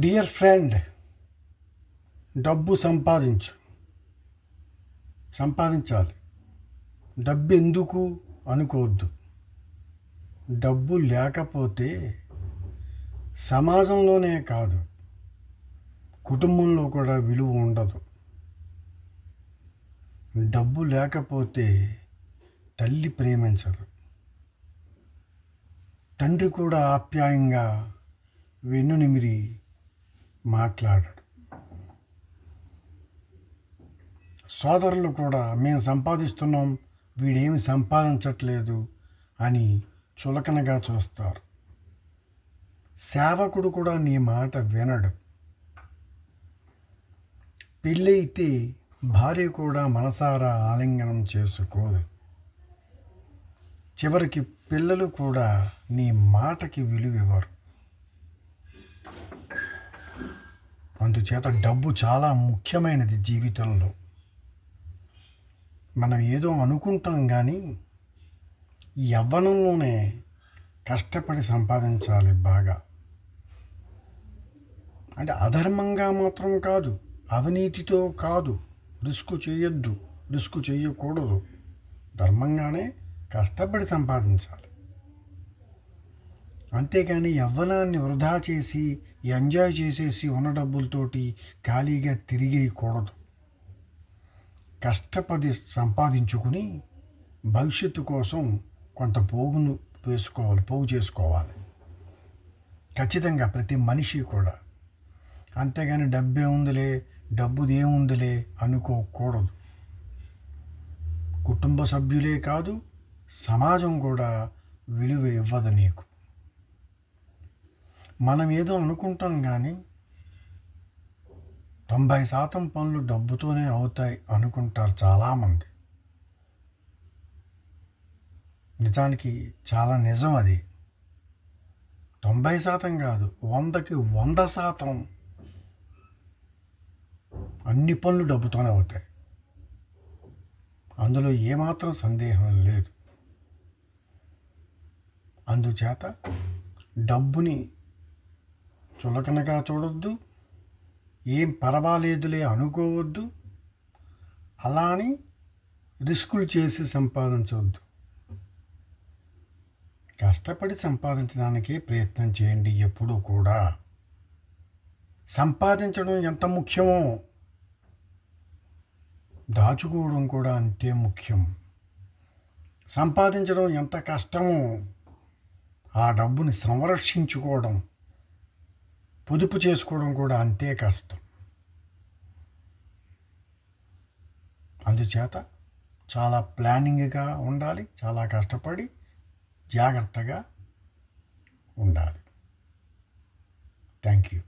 Dear friend డబ్బు సంపాదించు. సంపాదించాలి. డబ్బు ఎందుకు అనుకోవద్దు. డబ్బు లేకపోతే సమాజంలోనే కాదు కుటుంబంలో కూడా విలువ ఉండదు. డబ్బు లేకపోతే తల్లి ప్రేమించదు. తండ్రి కూడా ఆప్యాయంగా వెన్ను నిమిరి మాట్లాడడు. సోదరులు కూడా మేము సంపాదిస్తున్నాం వీడేమి సంపాదించట్లేదు అని చులకనగా చూస్తారు. సేవకుడు కూడా నీ మాట వినడు. పెళ్ళైతే భార్య కూడా మనసారా ఆలింగనం చేసుకోదు. చివరికి పిల్లలు కూడా నీ మాటకి విలువ అందుచేత డబ్బు చాలా ముఖ్యమైనది జీవితంలో. మనం ఏదో అనుకుంటాం కానీ యవ్వనంలోనే కష్టపడి సంపాదించాలి బాగా. అంటే అధర్మంగా మాత్రం కాదు అవినీతితో కాదు రిస్క్ చేయొద్దు రిస్క్ చేయకూడదు. ధర్మంగానే కష్టపడి సంపాదించాలి. అంతేకాని యవ్వనాన్ని వృధా చేసి ఎంజాయ్ చేసేసి ఉన్న డబ్బులతోటి ఖాళీగా తిరిగేయకూడదు. కష్టపడి సంపాదించుకుని భవిష్యత్తు కోసం కొంత పోగును వేసుకోవాలి పోగు చేసుకోవాలి. ఖచ్చితంగా ప్రతి మనిషి కూడా. అంతేగాని డబ్బే ఉందిలే డబ్బుది ఏముందిలే అనుకోకూడదు. కుటుంబ సభ్యులే కాదు సమాజం కూడా విలువ ఇవ్వదు నీకు. మనం ఏదో అనుకుంటాం కానీ తొంభై శాతం పనులు డబ్బుతోనే అవుతాయి అనుకుంటారు చాలామంది. నిజానికి చాలా నిజం అది. తొంభై శాతం కాదు వందకి వంద శాతం అన్ని పనులు డబ్బుతోనే అవుతాయి. అందులో ఏమాత్రం సందేహం లేదు. అందుచేత డబ్బుని చులకనగా చూడొద్దు. ఏం పర్వాలేదులే అనుకోవద్దు. అలా అని రిస్కులు చేసి సంపాదించవద్దు కష్టపడి సంపాదించడానికే ప్రయత్నం చేయండి ఎప్పుడూ కూడా. సంపాదించడం ఎంత ముఖ్యమో దాచుకోవడం కూడా అంతే ముఖ్యం. సంపాదించడం ఎంత కష్టమో ఆ డబ్బుని సంరక్షించుకోవడం పొదుపు చేసుకోవడం కూడా అంతే కష్టం. అందుచేత చాలా ప్లానింగ్గా ఉండాలి చాలా కష్టపడి జాగ్రత్తగా ఉండాలి. Thank you